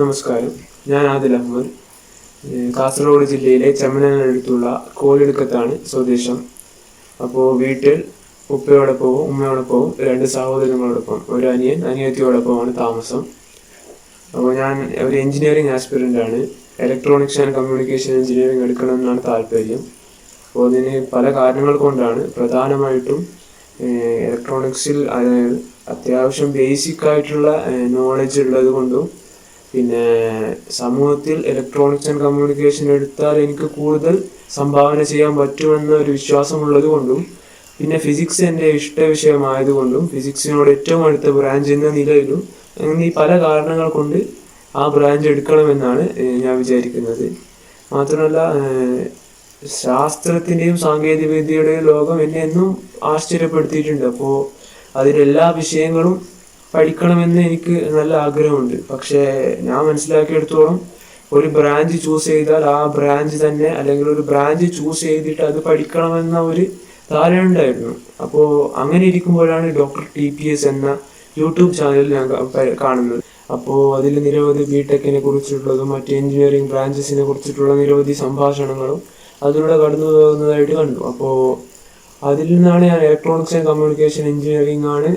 നമസ്കാരം. ഞാൻ ആദിൽ അഹമ്മദ്. കാസർഗോഡ് ജില്ലയിലെ ചെമ്മനടുത്തുള്ള കോലിടുക്കത്താണ് സ്വദേശം. അപ്പോൾ വീട്ടിൽ ഉപ്പയോടൊപ്പവും ഉമ്മയോടൊപ്പവും രണ്ട് സഹോദരങ്ങളോടൊപ്പം ഒരു അനിയൻ അനിയത്തിയോടൊപ്പമാണ് താമസം. അപ്പോൾ ഞാൻ ഒരു എഞ്ചിനീയറിംഗ് ആണ് ഇലക്ട്രോണിക്സ് ആൻഡ് കമ്മ്യൂണിക്കേഷൻ എഞ്ചിനീയറിംഗ് എടുക്കണമെന്നാണ് താല്പര്യം. അപ്പോൾ അതിന് പല കാരണങ്ങൾ കൊണ്ടാണ് പ്രധാനമായിട്ടും ഇലക്ട്രോണിക്സിൽ അത്യാവശ്യം ബേസിക് ആയിട്ടുള്ള നോളജ് ഉള്ളത് കൊണ്ടും പിന്നെ സമൂഹത്തിൽ ഇലക്ട്രോണിക്സ് ആൻഡ് കമ്മ്യൂണിക്കേഷൻ എടുത്താൽ എനിക്ക് കൂടുതൽ സംഭാവന ചെയ്യാൻ പറ്റുമെന്ന ഒരു വിശ്വാസമുള്ളത് കൊണ്ടും പിന്നെ ഫിസിക്സ് എന്റെ ഇഷ്ട വിഷയമായതുകൊണ്ടും ഫിസിക്സിനോട് ഏറ്റവും അടുത്ത ബ്രാഞ്ച് എന്ന നിലയിലും ഈ പല കാരണങ്ങൾ കൊണ്ട് ആ ബ്രാഞ്ച് എടുക്കണമെന്നാണ് ഞാൻ വിചാരിക്കുന്നത്. മാത്രമല്ല ശാസ്ത്രത്തിന്റെയും സാങ്കേതികവിദ്യയുടെയും സാങ്കേതിക വിദ്യയുടെയും ലോകം എന്നെ എന്നും ആശ്ചര്യപ്പെടുത്തിയിട്ടുണ്ട്. അപ്പോൾ അതിലെല്ലാ വിഷയങ്ങളും പഠിക്കണമെന്ന് എനിക്ക് നല്ല ആഗ്രഹമുണ്ട്. പക്ഷേ ഞാൻ മനസ്സിലാക്കിയെടുത്തോളം ഒരു ബ്രാഞ്ച് ചൂസ് ചെയ്താൽ ആ ബ്രാഞ്ച് തന്നെ അല്ലെങ്കിൽ ഒരു ബ്രാഞ്ച് ചൂസ് ചെയ്തിട്ട് അത് പഠിക്കണമെന്ന ഒരു ധാരണ ഉണ്ടായിരുന്നു. അപ്പോൾ അങ്ങനെ ഇരിക്കുമ്പോഴാണ് ഡോക്ടർ ടി പി എസ് എന്ന യൂട്യൂബ് ചാനൽ ഞാൻ കാണുന്നത്. അപ്പോൾ അതിൽ നിരവധി ബി ടെക്കിനെ കുറിച്ചിട്ടുള്ളതും മറ്റ് എഞ്ചിനീയറിംഗ് ബ്രാഞ്ചസിനെ കുറിച്ചിട്ടുള്ള നിരവധി സംഭാഷണങ്ങളും അതിലൂടെ കടന്നു പോകുന്നതായിട്ട് കണ്ടു. അപ്പോൾ അതിൽ നിന്നാണ് ഞാൻ ഇലക്ട്രോണിക്സ് ആൻഡ് കമ്മ്യൂണിക്കേഷൻ എഞ്ചിനീയറിംഗ് ആണ്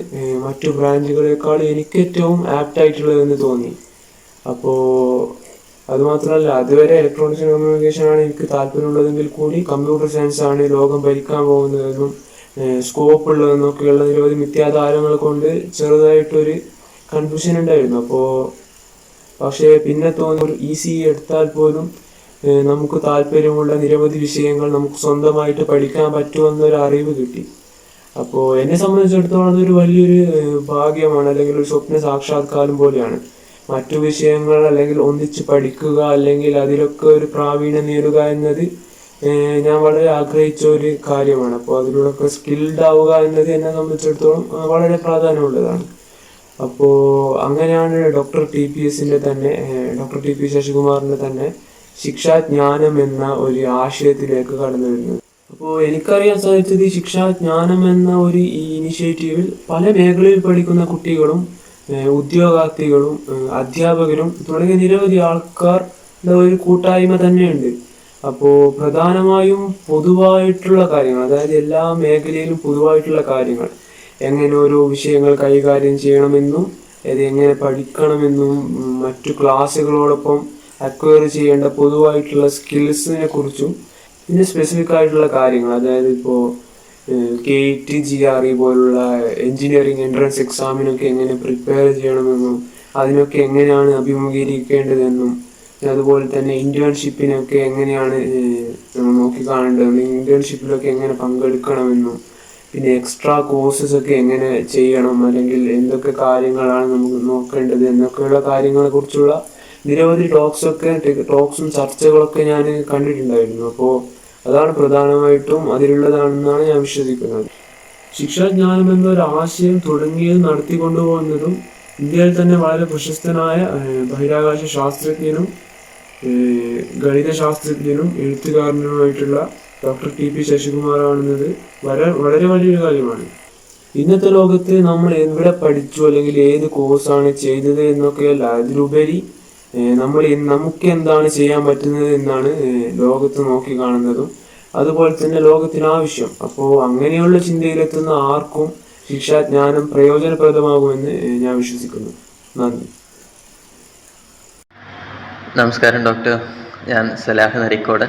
മറ്റു ബ്രാഞ്ചുകളെക്കാൾ എനിക്ക് ഏറ്റവും ആപ്റ്റ് ആയിട്ടുള്ളതെന്ന് തോന്നി. അപ്പോൾ അതുമാത്രമല്ല അതുവരെ ഇലക്ട്രോണിക്സ് ആൻഡ് കമ്മ്യൂണിക്കേഷൻ ആണ് എനിക്ക് താല്പര്യമുള്ളതെങ്കിൽ കൂടി കമ്പ്യൂട്ടർ സയൻസ് ആണ് ലോകം ഭരിക്കാൻ പോകുന്നതെന്നും സ്കോപ്പ് ഉള്ളതെന്നൊക്കെയുള്ള നിരവധി മിഥ്യാധാരങ്ങൾ കൊണ്ട് ചെറുതായിട്ടൊരു കൺഫ്യൂഷൻ ഉണ്ടായിരുന്നു. അപ്പോൾ പക്ഷേ പിന്നെ തോന്നി ഒരു ഇ സി എടുത്താൽ പോലും നമുക്ക് താല്പര്യമുള്ള നിരവധി വിഷയങ്ങൾ നമുക്ക് സ്വന്തമായിട്ട് പഠിക്കാൻ പറ്റുമെന്നൊരു അറിവ് കിട്ടി. അപ്പോൾ എന്നെ സംബന്ധിച്ചിടത്തോളം അതൊരു വലിയൊരു ഭാഗ്യമാണ് അല്ലെങ്കിൽ ഒരു സ്വപ്ന സാക്ഷാത്കാരം പോലെയാണ്. മറ്റു വിഷയങ്ങൾ അല്ലെങ്കിൽ ഒന്നിച്ച് പഠിക്കുക അല്ലെങ്കിൽ അതിലൊക്കെ ഒരു പ്രാവീണ്യം നേടുക എന്നത് ഞാൻ വളരെ ആഗ്രഹിച്ച ഒരു കാര്യമാണ്. അപ്പോൾ അതിലൂടെയൊക്കെ സ്കിൽഡ് ആവുക എന്നത് എന്നെ സംബന്ധിച്ചിടത്തോളം വളരെ പ്രാധാന്യമുള്ളതാണ്. അപ്പോൾ അങ്ങനെയാണ് ഡോക്ടർ ടി പി എസിന്റെ തന്നെ ഡോക്ടർ ടി പി ശശികുമാറിന്റെ തന്നെ ശിക്ഷാജ്ഞാനം എന്ന ഒരു ആശയത്തിലേക്ക് കടന്നു വരുന്നത് അപ്പോൾ എനിക്കറിയാൻ സാധിച്ചത് ശിക്ഷാജ്ഞാനം എന്ന ഒരു ഈ ഇനിഷ്യേറ്റീവിൽ പല മേഖലയിൽ പഠിക്കുന്ന കുട്ടികളും ഉദ്യോഗാർത്ഥികളും അധ്യാപകരും തുടങ്ങിയ നിരവധി ആൾക്കാരുടെ ഒരു കൂട്ടായ്മ തന്നെയുണ്ട്. അപ്പോൾ പ്രധാനമായും പൊതുവായിട്ടുള്ള കാര്യങ്ങൾ അതായത് എല്ലാ മേഖലയിലും പൊതുവായിട്ടുള്ള കാര്യങ്ങൾ എങ്ങനെ ഓരോ വിഷയങ്ങൾ കൈകാര്യം ചെയ്യണമെന്നും അത് എങ്ങനെ പഠിക്കണമെന്നും മറ്റു ക്ലാസ്സുകളോടൊപ്പം അക്വയർ ചെയ്യേണ്ട പൊതുവായിട്ടുള്ള സ്കിൽസിനെ കുറിച്ചും പിന്നെ സ്പെസിഫിക് ആയിട്ടുള്ള കാര്യങ്ങൾ. അതായത് ഇപ്പോൾ K T G R E പോലുള്ള എഞ്ചിനീയറിംഗ് എൻട്രൻസ് എക്സാമിനൊക്കെ എങ്ങനെ പ്രിപ്പയർ ചെയ്യണമെന്നും അതിനൊക്കെ എങ്ങനെയാണ് അഭിമുഖീകരിക്കേണ്ടതെന്നും അതുപോലെ തന്നെ ഇന്റേൺഷിപ്പിനൊക്കെ എങ്ങനെയാണ് നമ്മൾ നോക്കി നോക്കിക്കാണേണ്ടതെന്നും ഇന്റേൺഷിപ്പിലൊക്കെ എങ്ങനെ പങ്കെടുക്കണമെന്നും പിന്നെ എക്സ്ട്രാ കോഴ്സസ് ഒക്കെ എങ്ങനെ ചെയ്യണം അല്ലെങ്കിൽ എന്തൊക്കെ കാര്യങ്ങളാണ് നമുക്ക് നോക്കേണ്ടത് എന്നൊക്കെയുള്ള കാര്യങ്ങളെ കുറിച്ചുള്ള നിരവധി ടോക്സ് ഒക്കെ ടോക്സും ചർച്ചകളൊക്കെ ഞാൻ കണ്ടിട്ടുണ്ടായിരുന്നു. അപ്പോൾ അതാണ് പ്രധാനമായിട്ടും അതിലുള്ളതാണെന്നാണ് ഞാൻ വിശ്വസിക്കുന്നത്. ശിക്ഷാജ്ഞാനം എന്നൊരു ആശയം തുടങ്ങിയത് നടത്തിക്കൊണ്ടുപോകുന്നതും ഇന്ത്യയിൽ തന്നെ വളരെ പ്രശസ്തനായ ബഹിരാകാശ ശാസ്ത്രജ്ഞനും ഗണിതശാസ്ത്രജ്ഞനും എഴുത്തുകാരനുമായിട്ടുള്ള ഡോക്ടർ ടി പി ശശികുമാറാണെന്നത് വളരെ വളരെ വലിയൊരു കാര്യമാണ്. ഇന്നത്തെ ലോകത്ത് നമ്മൾ എവിടെ പഠിച്ചു അല്ലെങ്കിൽ ഏത് കോഴ്സാണ് ചെയ്തത് എന്നൊക്കെയല്ല അതിലുപരി നമ്മൾ നമുക്ക് എന്താണ് ചെയ്യാൻ പറ്റുന്നത് എന്നാണ് ലോകത്ത് നോക്കി കാണുന്നതും അതുപോലെ തന്നെ ലോകത്തിന് ആവശ്യം. അപ്പോൾ അങ്ങനെയുള്ള ചിന്തയിലെത്തുന്ന ആർക്കും ശിക്ഷാജ്ഞാനം പ്രയോജനപ്രദമാകുമെന്ന് ഞാൻ വിശ്വസിക്കുന്നു. നന്ദി. നമസ്കാരം ഡോക്ടർ. ഞാൻ സലാഹ് നരിക്കോട്.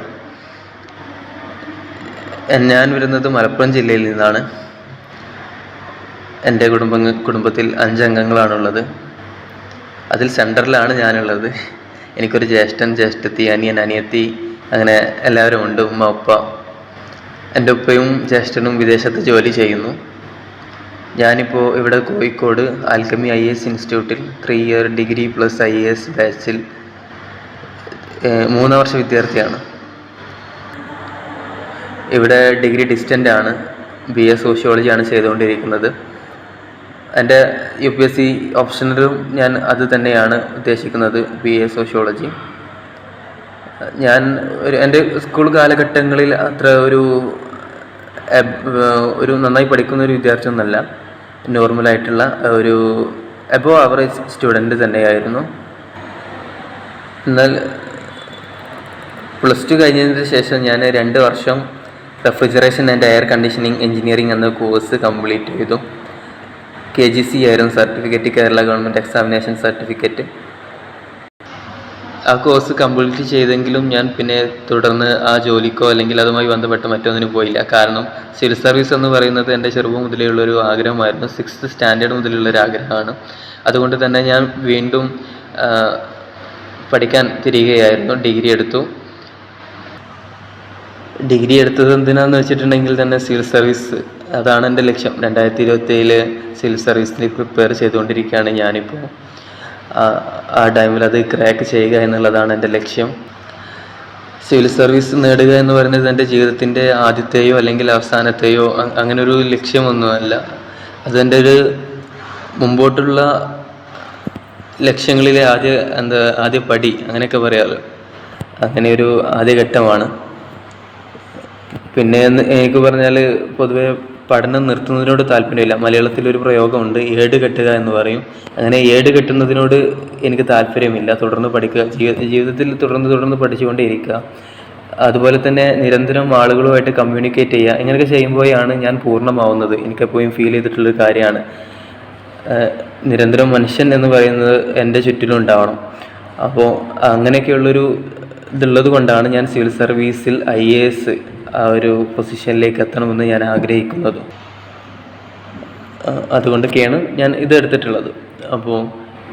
ഞാൻ വരുന്നത് മലപ്പുറം ജില്ലയിൽ നിന്നാണ്. എന്റെ കുടുംബ കുടുംബത്തിൽ അഞ്ചംഗങ്ങളാണുള്ളത്. അതിൽ സെന്ററിലാണ് ഞാനുള്ളത്. എനിക്കൊരു ജ്യേഷ്ഠൻ ജ്യേഷ്ഠത്തി അനിയൻ അനിയത്തി അങ്ങനെ എല്ലാവരും ഉണ്ട് ഉമ്മ ഉപ്പ. എന്റെ ഉപ്പയും ജ്യേഷ്ഠനും വിദേശത്ത് ജോലി ചെയ്യുന്നു. ഞാനിപ്പോൾ ഇവിടെ കോഴിക്കോട് ആൽക്കമി ഐ എസ് ഇൻസ്റ്റിറ്റ്യൂട്ടിൽ three year degree plus I S ബാച്ചിൽ മൂന്ന് വർഷ വിദ്യാർത്ഥിയാണ്. ഇവിടെ ഡിഗ്രി ഡിസ്റ്റന്റ് ആണ്. ബി എ സോഷ്യോളജിയാണ് ചെയ്തുകൊണ്ടിരിക്കുന്നത്. എന്റെ യു പി എസ് സി ഓപ്ഷനിലും ഞാൻ അത് തന്നെയാണ് ഉദ്ദേശിക്കുന്നത് ബി എ സോഷ്യോളജി. ഞാൻ ഒരു എന്റെ സ്കൂൾ കാലഘട്ടങ്ങളിൽ അത്ര ഒരു ഒരു നന്നായി പഠിക്കുന്ന ഒരു വിദ്യാർത്ഥി ഒന്നല്ല. നോർമലായിട്ടുള്ള ഒരു എബോ ആവറേജ് സ്റ്റുഡന്റ് തന്നെയായിരുന്നു. എന്നാൽ പ്ലസ് ടു കഴിഞ്ഞതിന് ശേഷം ഞാൻ രണ്ട് വർഷം refrigeration and air conditioning engineering എന്ന കോഴ്സ് കംപ്ലീറ്റ് ചെയ്തു. കെ ജി സി ആയിരുന്നു certificate Kerala government examination certificate. ആ കോഴ്സ് കംപ്ലീറ്റ് ചെയ്തെങ്കിലും ഞാൻ പിന്നെ തുടർന്ന് ആ ജോലിക്കോ അല്ലെങ്കിൽ അതുമായി ബന്ധപ്പെട്ട മറ്റൊന്നിനും പോയില്ല. കാരണം സിവിൽ സർവീസ് എന്ന് പറയുന്നത് എന്റെ ചെറുപ്പം മുതലുള്ളൊരു ആഗ്രഹമായിരുന്നു. സിക്സ്ത് സ്റ്റാൻഡേർഡ് മുതലുള്ള ഒരു ആഗ്രഹമാണ്. അതുകൊണ്ട് തന്നെ ഞാൻ വീണ്ടും പഠിക്കാൻ തിരികെയായിരുന്നു. ഡിഗ്രി എടുത്തു. ഡിഗ്രി എടുത്തത് എന്തിനാന്ന് വെച്ചിട്ടുണ്ടെങ്കിൽ തന്നെ സിവിൽ സർവീസ് അതാണ് എന്റെ ലക്ഷ്യം. രണ്ടായിരത്തി ഇരുപത്തി ഏഴിൽ സിവിൽ സർവീസിന് പ്രിപ്പയർ ചെയ്തുകൊണ്ടിരിക്കുകയാണ് ഞാനിപ്പോൾ ആ- ടൈമിൽ അത് ക്രാക്ക് ചെയ്യുക എന്നുള്ളതാണ് എന്റെ ലക്ഷ്യം. സിവിൽ സർവീസ് നേടുക എന്ന് പറയുന്നത് എന്റെ ജീവിതത്തിന്റെ ആദ്യത്തെയോ അല്ലെങ്കിൽ അവസാനത്തെയോ അങ്ങനെ ഒരു ലക്ഷ്യമൊന്നുമല്ല. അതെന്റെ ഒരു മുമ്പോട്ടുള്ള ലക്ഷ്യങ്ങളിലെ ആദ്യ എന്താ ആദ്യ പടി അങ്ങനെയൊക്കെ പറയാമല്ലോ അങ്ങനെ ഒരു ആദ്യഘട്ടമാണ്. പിന്നെ എനിക്ക് പറഞ്ഞാൽ പൊതുവെ പഠനം നിർത്തുന്നതിനോട് താല്പര്യമില്ല. മലയാളത്തിൽ ഒരു പ്രയോഗമുണ്ട് ഏട് കെട്ടുക എന്ന് പറയും. അങ്ങനെ ഏട് കെട്ടുന്നതിനോട് എനിക്ക് താല്പര്യമില്ല. തുടർന്ന് പഠിക്കുക. ജീവ ജീവിതത്തിൽ തുടർന്ന് തുടർന്ന് പഠിച്ചുകൊണ്ടേയിരിക്കുക. അതുപോലെ തന്നെ നിരന്തരം ആളുകളുമായിട്ട് കമ്മ്യൂണിക്കേറ്റ് ചെയ്യുക. ഇങ്ങനെയൊക്കെ ചെയ്യുമ്പോഴാണ് ഞാൻ പൂർണമാവുന്നത്. എനിക്കെപ്പോഴും ഫീൽ ചെയ്തിട്ടുള്ളൊരു കാര്യമാണ്. നിരന്തരം മനുഷ്യൻ എന്ന് പറയുന്നത് എന്റെ ചുറ്റിലും ഉണ്ടാവണം. അപ്പോൾ അങ്ങനെയൊക്കെയുള്ളൊരു ഇതുള്ളത് കൊണ്ടാണ് ഞാൻ സിവിൽ സർവീസിൽ ഐ എ എസ് ആ ഒരു പൊസിഷനിലേക്ക് എത്തണമെന്ന് ഞാൻ ആഗ്രഹിക്കുന്നത്. അതുകൊണ്ടൊക്കെയാണ് ഞാൻ ഇത് എടുത്തിട്ടുള്ളത്. അപ്പോൾ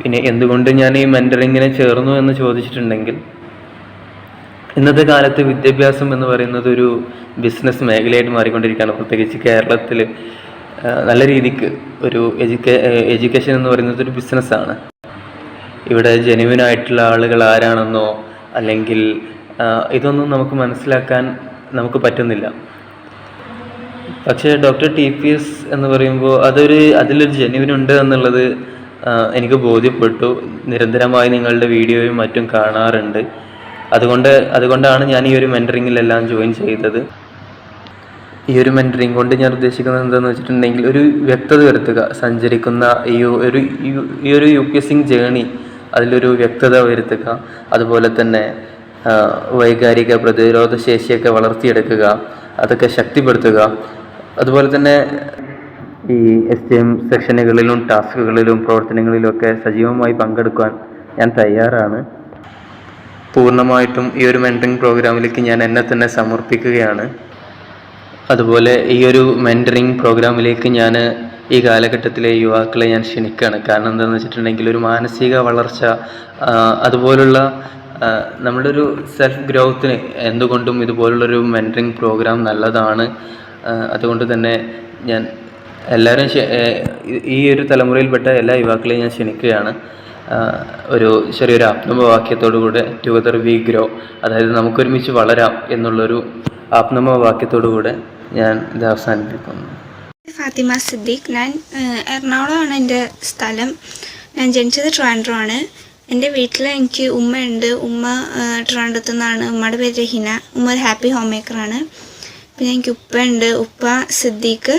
പിന്നെ എന്തുകൊണ്ട് ഞാൻ ഈ മെന്ററിങ്ങിനെ ചേർന്നു എന്ന് ചോദിച്ചിട്ടുണ്ടെങ്കിൽ ഇന്നത്തെ കാലത്ത് വിദ്യാഭ്യാസം എന്ന് പറയുന്നത് ഒരു ബിസിനസ് മേഖലയായിട്ട് മാറിക്കൊണ്ടിരിക്കുകയാണ്. പ്രത്യേകിച്ച് കേരളത്തിൽ നല്ല രീതിക്ക് ഒരു എഡ്യൂക്കേ എഡ്യൂക്കേഷൻ എന്ന് പറയുന്നത് ഒരു ബിസിനസ്സാണ് ഇവിടെ ജെനുവിൻ ആയിട്ടുള്ള ആളുകൾ ആരാണെന്നോ അല്ലെങ്കിൽ ഇതൊന്നും നമുക്ക് മനസ്സിലാക്കാൻ നമുക്ക് പറ്റുന്നില്ല. പക്ഷേ ഡോക്ടർ ടി പി എസ് എന്ന് പറയുമ്പോൾ അതൊരു അതിലൊരു ജെന്യുവിൻ ഉണ്ട് എന്നുള്ളത് എനിക്ക് ബോധ്യപ്പെട്ടു. നിരന്തരമായി നിങ്ങളുടെ വീഡിയോയും മറ്റും കാണാറുണ്ട്. അതുകൊണ്ട് അതുകൊണ്ടാണ് ഞാൻ ഈ ഒരു മെന്ററിങ്ങിലെല്ലാം ജോയിൻ ചെയ്തത്. ഈ ഒരു മെന്ററിങ് കൊണ്ട് ഞാൻ ഉദ്ദേശിക്കുന്നത് എന്താണെന്ന് വെച്ചിട്ടുണ്ടെങ്കിൽ ഒരു വ്യക്തത വരുത്തുക സഞ്ചരിക്കുന്ന ഈ ഒരു ഈ ഒരു യു പി എസ് സിങ് ജേണി അതിലൊരു വ്യക്തത വരുത്തുക. അതുപോലെ തന്നെ വൈകാരിക പ്രതിരോധ ശേഷിയൊക്കെ വളർത്തിയെടുക്കുക അതൊക്കെ ശക്തിപ്പെടുത്തുക. അതുപോലെ തന്നെ ഈ എസ് ടി എം സെക്ഷനുകളിലും ടാസ്കുകളിലും പ്രവർത്തനങ്ങളിലും ഒക്കെ സജീവമായി പങ്കെടുക്കാൻ ഞാൻ തയ്യാറാണ്. പൂർണമായിട്ടും ഈ ഒരു മെന്ററിങ് പ്രോഗ്രാമിലേക്ക് ഞാൻ എന്നെ തന്നെ സമർപ്പിക്കുകയാണ്. അതുപോലെ ഈ ഒരു മെന്ററിങ് പ്രോഗ്രാമിലേക്ക് ഞാൻ ഈ കാലഘട്ടത്തിലെ യുവാക്കളെ ഞാൻ ക്ഷണിക്കുകയാണ്. കാരണം എന്താണെന്ന് വെച്ചിട്ടുണ്ടെങ്കിൽ ഒരു മാനസിക വളർച്ച അതുപോലുള്ള നമ്മുടെ ഒരു സെൽഫ് ഗ്രോത്തിന് എന്തുകൊണ്ടും ഇതുപോലുള്ളൊരു മെന്ററിങ് പ്രോഗ്രാം നല്ലതാണ്. അതുകൊണ്ട് തന്നെ ഞാൻ എല്ലാവരും ഈ- ഒരു തലമുറയിൽപ്പെട്ട എല്ലാ യുവാക്കളെയും ഞാൻ ക്ഷണിക്കുകയാണ്. ഒരു ചെറിയൊരു ആത്മവാക്യത്തോടുകൂടെ ടുഗദർ വി ഗ്രോ അതായത് നമുക്കൊരുമിച്ച് വളരാം എന്നുള്ളൊരു ആത്മവാക്യത്തോടുകൂടെ ഞാൻ ഇത് അവസാനിപ്പിക്കുന്നു. ഫാത്തിമ സിദ്ദീഖ്. ഞാൻ എറണാകുളമാണ് എന്റെ സ്ഥലം. ഞാൻ ജനിച്ചത് ട്രിവാൻഡ്രമാണ്. എന്റെ വീട്ടിൽ എനിക്ക് ഉമ്മയുണ്ട്. ഉമ്മ ട്രാണ്ടത്തു നിന്നാണ് ഉമ്മയുടെ പേര് രഹിന. ഉമ്മ ഒരു ഹാപ്പി ഹോം മേക്കറാണ് പിന്നെ എനിക്ക് ഉപ്പയുണ്ട്. ഉപ്പ സിദ്ദീഖ്.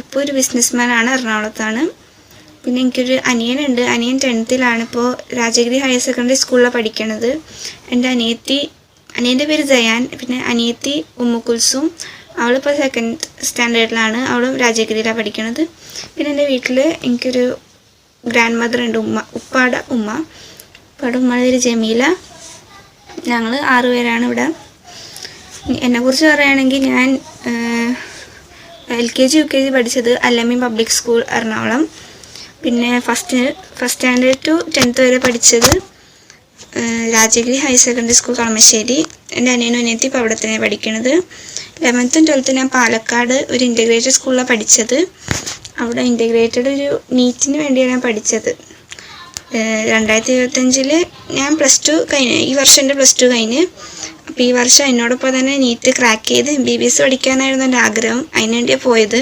ഉപ്പ ഒരു ബിസിനസ്മാനാണ് എറണാകുളത്താണ്. പിന്നെ എനിക്കൊരു അനിയനുണ്ട്. അനിയൻ ടെൻത്തിലാണ് ഇപ്പോൾ രാജഗിരി ഹയർ സെക്കൻഡറി സ്കൂളിലാണ് പഠിക്കണത്. എന്റെ അനിയത്തി അനിയന്റെ പേര് ജയാൻ. പിന്നെ അനിയത്തി ഉമ്മുക്കുൽസും അവളിപ്പോൾ സെക്കൻഡ് സ്റ്റാൻഡേർഡിലാണ് അവളും രാജഗിരിയിലാണ് പഠിക്കണത്. പിന്നെ എന്റെ വീട്ടിൽ എനിക്കൊരു ഗ്രാൻഡ് മദർ ഉണ്ട്. ഉമ്മ ഉപ്പാടെ ഉമ്മ. പേര് ജമീല. ഞങ്ങൾ ആറുപേരാണ് ഇവിടെ. എന്നെക്കുറിച്ച് പറയുകയാണെങ്കിൽ ഞാൻ L K G U K G പഠിച്ചത് അല്ലമ്മി പബ്ലിക് സ്കൂൾ എറണാകുളം. പിന്നെ first first standard to tenth വരെ പഠിച്ചത് Rajagiri higher secondary school Kalamassery. എന്റെ അനിയനും അനിയത്തി ഇപ്പോൾ അവിടെ തന്നെ പഠിക്കണത്. ലെവൻത്തും ട്വൽത്തും ഞാൻ പാലക്കാട് ഒരു ഇന്റഗ്രേറ്റഡ് സ്കൂളിലാണ് പഠിച്ചത്. അവിടെ ഇന്റഗ്രേറ്റഡ് ഒരു നീറ്റിന് വേണ്ടിയാണ് ഞാൻ പഠിച്ചത്. രണ്ടായിരത്തി ഇരുപത്തഞ്ചിൽ ഞാൻ പ്ലസ് ടു കഴിഞ്ഞ് ഈ വർഷം എന്റെ പ്ലസ് ടു കഴിഞ്ഞ്. അപ്പോൾ ഈ വർഷം എന്നോടൊപ്പം തന്നെ നീറ്റ് ക്രാക്ക് ചെയ്ത് എം ബി ബി എസ് പഠിക്കാനായിരുന്നു എന്റെ ആഗ്രഹം. അതിനുവേണ്ടിയാണ് പോയത്.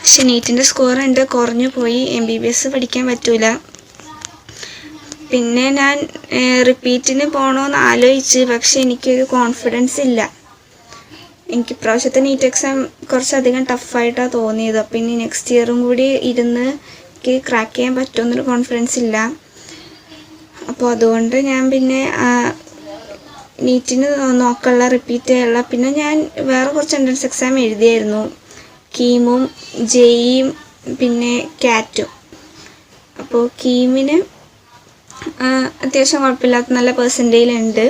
പക്ഷെ നീറ്റിന്റെ സ്കോർ എന്റെ കുറഞ്ഞു പോയി. എം ബി ബി എസ് പഠിക്കാൻ പറ്റൂല. പിന്നെ ഞാൻ റിപ്പീറ്റിന് പോകണമെന്ന് ആലോചിച്ച്. പക്ഷെ എനിക്കൊരു കോൺഫിഡൻസ് ഇല്ല. എനിക്ക് ഇപ്രാവശ്യത്തെ നീറ്റ് എക്സാം കുറച്ചധികം ടഫായിട്ടാണ് തോന്നിയത്. അപ്പം ഇനി നെക്സ്റ്റ് ഇയറും കൂടി ഇരുന്ന് എനിക്ക് ക്രാക്ക് ചെയ്യാൻ പറ്റുമെന്നൊരു കോൺഫിഡൻസ് ഇല്ല. അപ്പോൾ അതുകൊണ്ട് ഞാൻ പിന്നെ നീറ്റിന് നോക്കാനുള്ള റിപ്പീറ്റ് ചെയ്യാനുള്ള പിന്നെ ഞാൻ വേറെ കുറച്ച് എൻട്രൻസ് എക്സാം എഴുതിയായിരുന്നു. കീമും ജെയും പിന്നെ കാറ്റും. അപ്പോൾ കീമിന് അത്യാവശ്യം കുഴപ്പമില്ലാത്ത നല്ല പേഴ്സന്റേജിലുണ്ട്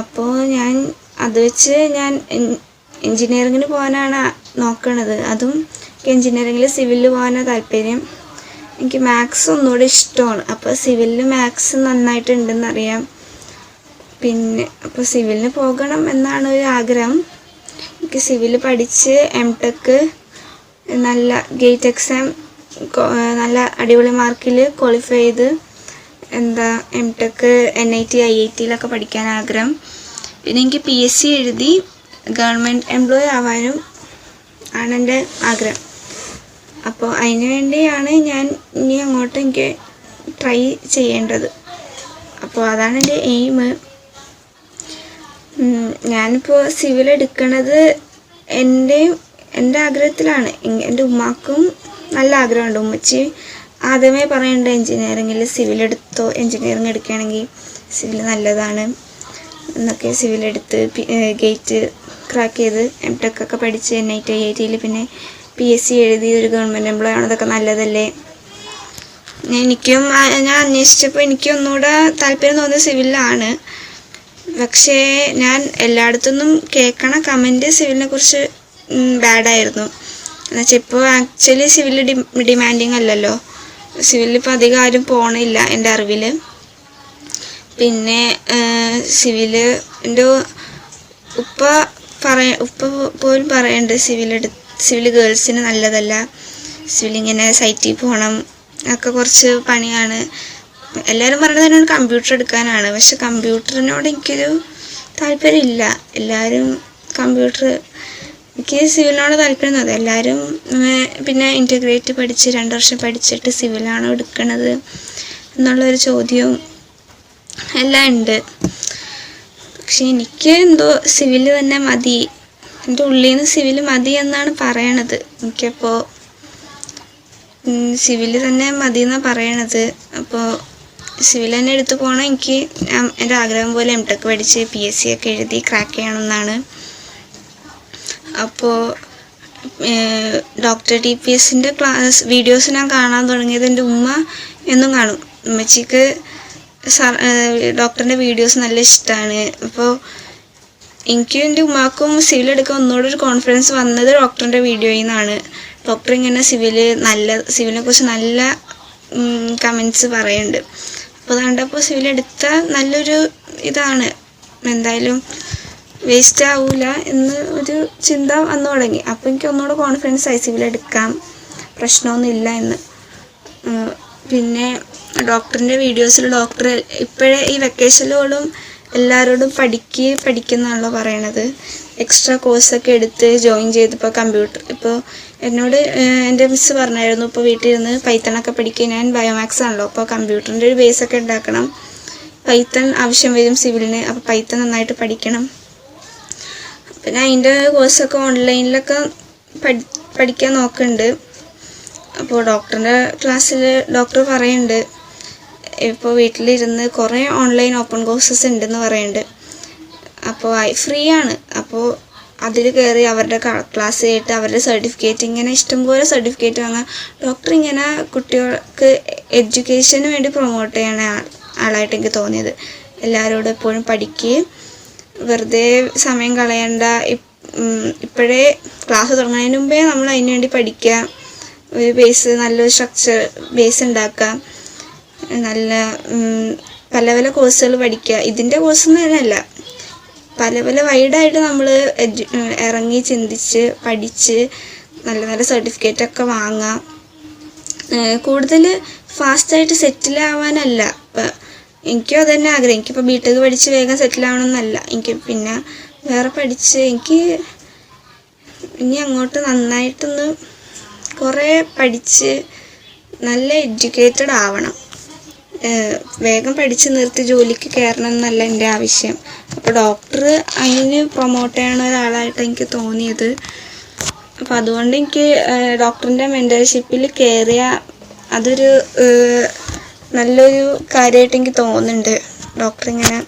അപ്പോൾ ഞാൻ അത് വെച്ച് ഞാൻ എൻജിനീയറിങ്ങിന് പോകാനാണ് നോക്കണത്. അതും എൻജിനീയറിങ്ങിൽ സിവിലിൽ പോകാനാണ് താല്പര്യം. എനിക്ക് മാത്സ് ഒന്നുകൂടി ഇഷ്ടമാണ്. അപ്പോൾ സിവിലിൽ മാത്സ് നന്നായിട്ടുണ്ടെന്നറിയാം. പിന്നെ അപ്പോൾ സിവിലിന് പോകണം എന്നാണ് ഒരു ആഗ്രഹം. എനിക്ക് സിവിൽ പഠിച്ച് എം ടെക്ക് നല്ല ഗേറ്റ് എക്സാം നല്ല അടിപൊളി മാർക്കിൽ ക്വാളിഫൈ ചെയ്ത് എന്താ M tech N I T I I ടിയിലൊക്കെ പഠിക്കാൻ ആഗ്രഹം. പിന്നെ എനിക്ക് പി എസ് സി എഴുതി ഗവൺമെന്റ് എംപ്ലോയി ആവാനും ആണ് എന്റെ ആഗ്രഹം. അപ്പോൾ അതിന് വേണ്ടിയാണ് ഞാൻ ഇനി അങ്ങോട്ട് എനിക്ക് ട്രൈ ചെയ്യേണ്ടത്. അപ്പോൾ അതാണ് എന്റെ എയിം ഞാനിപ്പോൾ സിവിൽ എടുക്കണത് എന്റെ എന്റെ ആഗ്രഹത്തിലാണ്. എന്റെ ഉമ്മാക്കും നല്ല ആഗ്രഹമുണ്ട്. ഉമ്മച്ചി ആദ്യമേ പറയേണ്ട എൻജിനീയറിങ്ങിൽ സിവിൽ എടുത്തോ? എൻജിനീയറിങ് എടുക്കുകയാണെങ്കിൽ സിവിൽ നല്ലതാണ്. എന്നൊക്കെ സിവിൽ എടുത്ത് ഗേറ്റ് ക്രാക്ക് ചെയ്ത് എം ടെക് ഒക്കെ പഠിച്ച് എൻ ഐ ടി ഐ ടിയിൽ പിന്നെ പി എസ് സി എഴുതി ഒരു ഗവൺമെന്റ് എംപ്ലോയി ആണതൊക്കെ നല്ലതല്ലേ? എനിക്കും ഞാൻ അന്വേഷിച്ചപ്പോൾ എനിക്ക് ഒന്നുകൂടെ താല്പര്യം തോന്നിയത് സിവിലാണ് പക്ഷേ ഞാൻ എല്ലായിടത്തുനിന്നും കേൾക്കണ കമന്റ് സിവിലിനെ കുറിച്ച് ബാഡായിരുന്നു എന്നുവെച്ചാൽ ഇപ്പോൾ ആക്ച്വലി സിവിൽ ഡി ഡിമാൻഡിങ് അല്ലല്ലോ. സിവിലിൽ ഇപ്പോൾ അധികം ആരും പോണില്ല എന്റെ അറിവിൽ പിന്നെ സിവിൽ എന്റെ ഉപ്പ പറയ ഉപ്പ പോലും പറയണ്ട് സിവിലെടുത്ത് സിവിൽ ഗേൾസിന് നല്ലതല്ല. സിവിൽ ഇങ്ങനെ സൈറ്റിൽ പോകണം ഒക്കെ കുറച്ച് പണിയാണ്. എല്ലാവരും പറയുന്നത് എന്നോട് കമ്പ്യൂട്ടർ എടുക്കാനാണ്. പക്ഷെ കമ്പ്യൂട്ടറിനോട് എനിക്കൊരു താല്പര്യമില്ല. എല്ലാവരും കമ്പ്യൂട്ടർ എനിക്ക് സിവിലിനോട് താല്പര്യം തോന്നി എല്ലാവരും പിന്നെ ഇന്റഗ്രേറ്റ് പഠിച്ച് രണ്ട് വർഷം പഠിച്ചിട്ട് സിവിലാണോ എടുക്കണത് എന്നുള്ളൊരു ചോദ്യവും എല്ലാം ഉണ്ട്. പക്ഷെ എനിക്ക് എന്തോ സിവിൽ തന്നെ മതി. എന്റെ ഉള്ളിൽ നിന്ന് സിവിൽ മതി എന്നാണ് പറയണത്. എനിക്കപ്പോൾ സിവിൽ തന്നെ മതി എന്നാണ് പറയണത്. അപ്പോൾ സിവിൽ തന്നെ എടുത്തു പോകണം എനിക്ക് എന്റെ ആഗ്രഹം പോലെ എം ടെക് പഠിച്ച് പി എസ് സി ഒക്കെ എഴുതി ക്രാക്ക് ചെയ്യണമെന്നാണ് അപ്പോൾ ഡോക്ടർ ടി പി എസിന്റെ ക്ലാസ് വീഡിയോസ് ഞാൻ കാണാൻ തുടങ്ങിയത് എന്റെ ഉമ്മ എന്നും കാണും. ഉമ്മച്ചിക്ക് സാർ ഡോക്ടറിന്റെ വീഡിയോസ് നല്ല ഇഷ്ടമാണ് അപ്പോൾ എനിക്കും എന്റെ ഉമ്മാക്കും സിവിൽ എടുക്കാൻ ഒന്നുകൂടെ ഒരു കോൺഫിഡൻസ് വന്നത് ഡോക്ടറിന്റെ വീഡിയോയിൽ നിന്നാണ്. ഡോക്ടർ ഇങ്ങനെ സിവിൽ നല്ല സിവിലിനെ കുറിച്ച് നല്ല കമൻസ് പറയുന്നുണ്ട് അപ്പോൾ അതുകൊണ്ടപ്പോൾ സിവിൽ എടുത്താൽ നല്ലൊരു ഇതാണ്. എന്തായാലും വേസ്റ്റ് ആവൂല എന്ന് ഒരു ചിന്ത വന്നു തുടങ്ങി. അപ്പോൾ എനിക്ക് ഒന്നുകൂടെ കോൺഫിഡൻസ് ആയി സിവിൽ എടുക്കാം. പ്രശ്നമൊന്നുമില്ല എന്ന്. പിന്നെ ഡോക്ടറിന്റെ വീഡിയോസിൽ ഡോക്ടർ ഇപ്പോഴേ ഈ വെക്കേഷനിലോടും എല്ലാവരോടും പഠിക്ക് പഠിക്കുന്നാണല്ലോ പറയണത്. എക്സ്ട്രാ കോഴ്സൊക്കെ എടുത്ത് ജോയിൻ ചെയ്തപ്പോൾ കമ്പ്യൂട്ടർ ഇപ്പോൾ എന്നോട് എന്റെ മിസ്സ് പറഞ്ഞായിരുന്നു ഇപ്പോൾ വീട്ടിലിരുന്ന് പൈത്തണൊക്കെ പഠിക്കുക ഞാൻ ബയോമാക്സ് ആണല്ലോ അപ്പോൾ കമ്പ്യൂട്ടറിന്റെ ഒരു ബേസൊക്കെ ഉണ്ടാക്കണം. പൈത്തൺ ആവശ്യം വരും സിവിലിന് അപ്പോൾ പൈത്തൺ നന്നായിട്ട് പഠിക്കണം. പിന്നെ അതിന്റെ കോഴ്സൊക്കെ ഓൺലൈനിലൊക്കെ പഠി പഠിക്കാൻ നോക്കുന്നുണ്ട്. അപ്പോൾ ഡോക്ടറിന്റെ ക്ലാസ്സിൽ ഡോക്ടർ പറയുന്നുണ്ട് ഇപ്പോൾ വീട്ടിലിരുന്ന് കുറേ ഓൺലൈൻ ഓപ്പൺ കോഴ്സസ് ഉണ്ടെന്ന് പറയുന്നുണ്ട് അപ്പോൾ ഫ്രീ ആണ് അപ്പോൾ അതിൽ കയറി അവരുടെ ക്ലാസ് കേട്ട് അവരുടെ സർട്ടിഫിക്കറ്റ് ഇങ്ങനെ ഇഷ്ടംപോലെ സർട്ടിഫിക്കറ്റ് വാങ്ങാം. ഡോക്ടർ ഇങ്ങനെ കുട്ടികൾക്ക് എഡ്യൂക്കേഷന് വേണ്ടി പ്രൊമോട്ട് ചെയ്യണ ആളായിട്ട് എനിക്ക് തോന്നിയത്. എല്ലാവരോടും എപ്പോഴും പഠിക്കുകയും വെറുതെ സമയം കളയണ്ട ഇപ്പോഴേ ക്ലാസ് തുടങ്ങുന്നതിന് മുമ്പേ നമ്മൾ അതിനുവേണ്ടി പഠിക്കുക. ഒരു ബേസ് നല്ലൊരു സ്ട്രക്ചർ ബേസ് ഉണ്ടാക്കുക. നല്ല പല പല കോഴ്സുകൾ പഠിക്കുക. ഇതിന്റെ കോഴ്സ് തന്നെയല്ല പല പല വൈഡായിട്ട് നമ്മൾ ഇറങ്ങി ചിന്തിച്ച് പഠിച്ച് നല്ല നല്ല സർട്ടിഫിക്കറ്റ് ഒക്കെ വാങ്ങാം. കൂടുതൽ ഫാസ്റ്റായിട്ട് സെറ്റിൽ ഇപ്പം എനിക്കും അത് തന്നെ ആഗ്രഹം. എനിക്കിപ്പോൾ ബി ടെക് പഠിച്ച് വേഗം സെറ്റിൽ ആവണമെന്നല്ല എനിക്ക് പിന്നെ വേറെ പഠിച്ച് എനിക്ക് ഇനി അങ്ങോട്ട് നന്നായിട്ടൊന്ന് കുറേ പഠിച്ച് നല്ല എഡ്യൂക്കേറ്റഡ് ആവണം. വേഗം പഠിച്ച് നിർത്തി ജോലിക്ക് കയറണം എന്നല്ല എൻ്റെ ആവശ്യം അപ്പോൾ ഡോക്ടർ അതിന് പ്രൊമോട്ട് ചെയ്യണ ഒരാളായിട്ട് എനിക്ക് തോന്നിയത് അപ്പോൾ അതുകൊണ്ട് എനിക്ക് ഡോക്ടറിൻ്റെ മെൻറ്റർഷിപ്പിൽ കയറിയ അതൊരു ഏഹ് നല്ലൊരു കാര്യമായിട്ട് എനിക്ക് തോന്നുന്നുണ്ട് ഡോക്ടർ ഇങ്ങനെ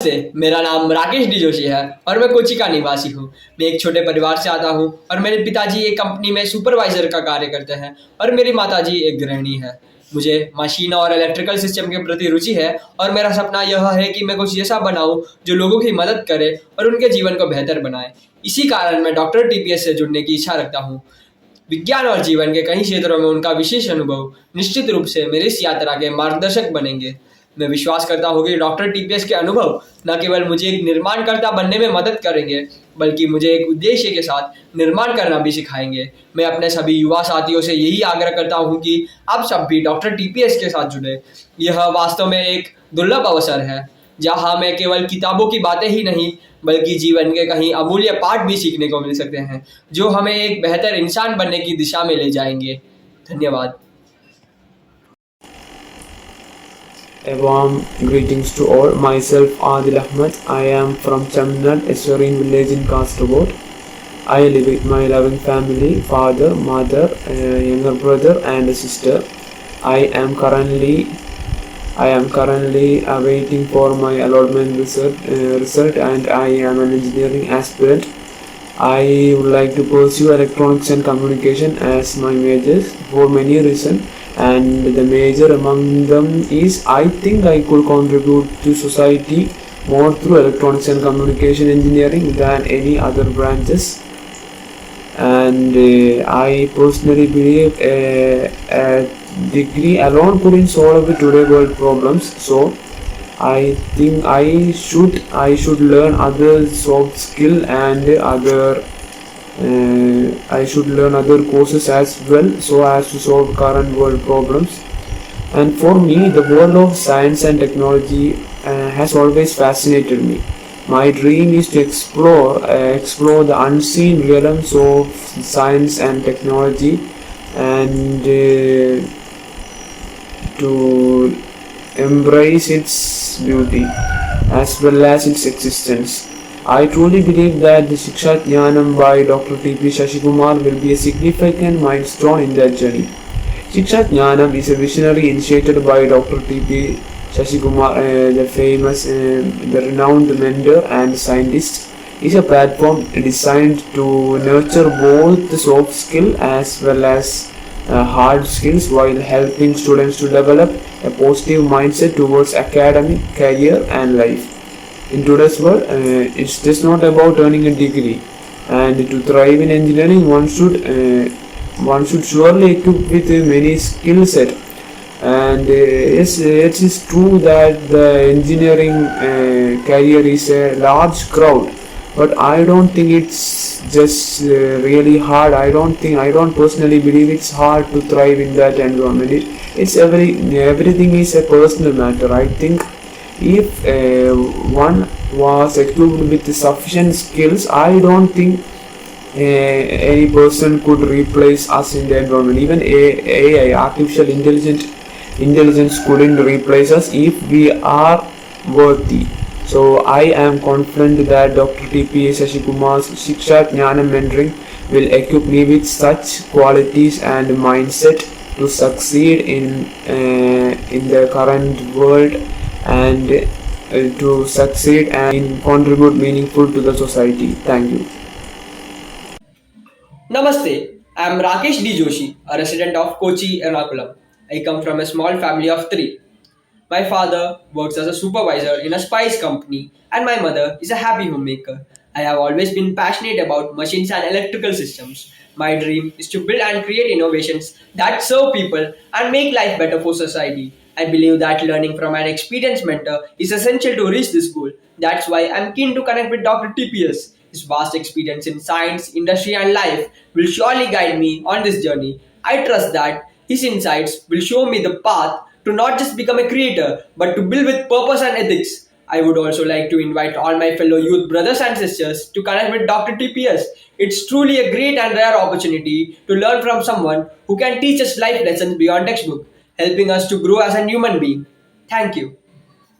से मेरा नाम राकेश डी जोशी है और मैं कोची का निवासी हूँ मैं एक छोटे परिवार से आता हूँ और मेरे पिताजी एक कंपनी में सुपरवाइजर का कार्य करते हैं और मेरी माताजी एक गृहिणी है मुझे मशीन और इलेक्ट्रिकल सिस्टम के प्रति रुचि है और मेरा सपना यह है कि मैं कुछ ऐसा बनाऊँ जो लोगों की मदद करे और उनके जीवन को बेहतर बनाए। इसी कारण मैं डॉक्टर टीपीएस से जुड़ने की इच्छा रखता हूँ। विज्ञान और जीवन के कई क्षेत्रों में उनका विशेष अनुभव निश्चित रूप से मेरी इस यात्रा के मार्गदर्शक बनेंगे। मैं विश्वास करता हूँ कि डॉक्टर टीपीएस के अनुभव न केवल मुझे एक निर्माणकर्ता बनने में मदद करेंगे बल्कि मुझे एक उद्देश्य के साथ निर्माण करना भी सिखाएँगे। मैं अपने सभी युवा साथियों से यही आग्रह करता हूँ कि आप सब भी डॉक्टर टीपीएस के साथ जुड़े। यह वास्तव में एक दुर्लभ अवसर है, जहाँ में केवल किताबों की बातें ही नहीं, बल्कि जीवन के कहीं अमूल्य पाठ भी सीखने को मिल सकते हैं, जो हमें एक बेहतर इंसान बनने की दिशा में ले जाएँगे। धन्यवाद। A warm greetings to all. Myself Adil Ahmed. I am from Chamnad, serene village in Kasaragod. I live with my loving family, father, mother, a younger brother, and sister. I am currently I am currently awaiting for my allotment result, uh, result and I am an engineering aspirant. I would like to pursue electronics and communication as my majors for many reasons and the major among them is I think I could contribute to society more through electronics and communication engineering than any other branches. And uh, I personally believe a, a degree alone couldn't solve the today world problems. So I think I should I should learn other soft skill and other uh, I should learn other courses as well so as to solve current world problems and for me the world of science and technology uh, has always fascinated me my dream is to explore uh, explore the unseen realms of science and technology and uh, to embrace its beauty as well as its existence. I truly believe that the Shiksha Jnanam by Dr. T.P. Shashikumar will be a significant milestone in that journey. Shiksha Jnanam is a visionary initiated by Dr. T.P. Shashikumar, uh, the famous, uh, the renowned mentor and scientist, is a platform designed to nurture both the soft skill as well as uh, hard skills while helping students to develop a positive mindset towards academic, career, and life. In today's world, uh, it's just not about earning a degree, and to thrive in engineering, one should uh, one should surely equip with uh, many skill set. And uh, yes, it is true that the engineering uh, career is a large crowd, but I don't think it's just uh, really hard. I don't think I don't personally believe it's hard to thrive in that environment. It, it's every everything is a personal matter. I think if uh, one was equipped with sufficient skills, I don't think uh, any person could replace us in the environment. Even A- AI, artificial intelligence, intelligence couldn't replace us if we are worthy. So I am confident that Dr. T.P. Shashikumar's Shiksha Jnana mentoring will equip me with such qualities and mindset to succeed in uh, in the current world and uh, to succeed and contribute meaningful to the society. Thank you. Namaste, I am Rakesh D. Joshi, a resident of Kochi, Ernakulam. I come from a small family of three. My father works as a supervisor in a spice company, and my mother is a happy homemaker. I have always been passionate about machines and electrical systems. My dream is to build and create innovations that serve people and make life better for society. I believe that learning from an experienced mentor is essential to reach this goal. That's why I'm keen to connect with Dr. TPS. His vast experience in science, industry, and life will surely guide me on this journey. I trust that his insights will show me the path to not just become a creator, but to build with purpose and ethics. I would also like to invite all my fellow youth brothers and sisters to connect with Dr. TPS. It's truly a great and rare opportunity to learn from someone who can teach us life lessons beyond textbook, helping us to grow as a human being. Thank you.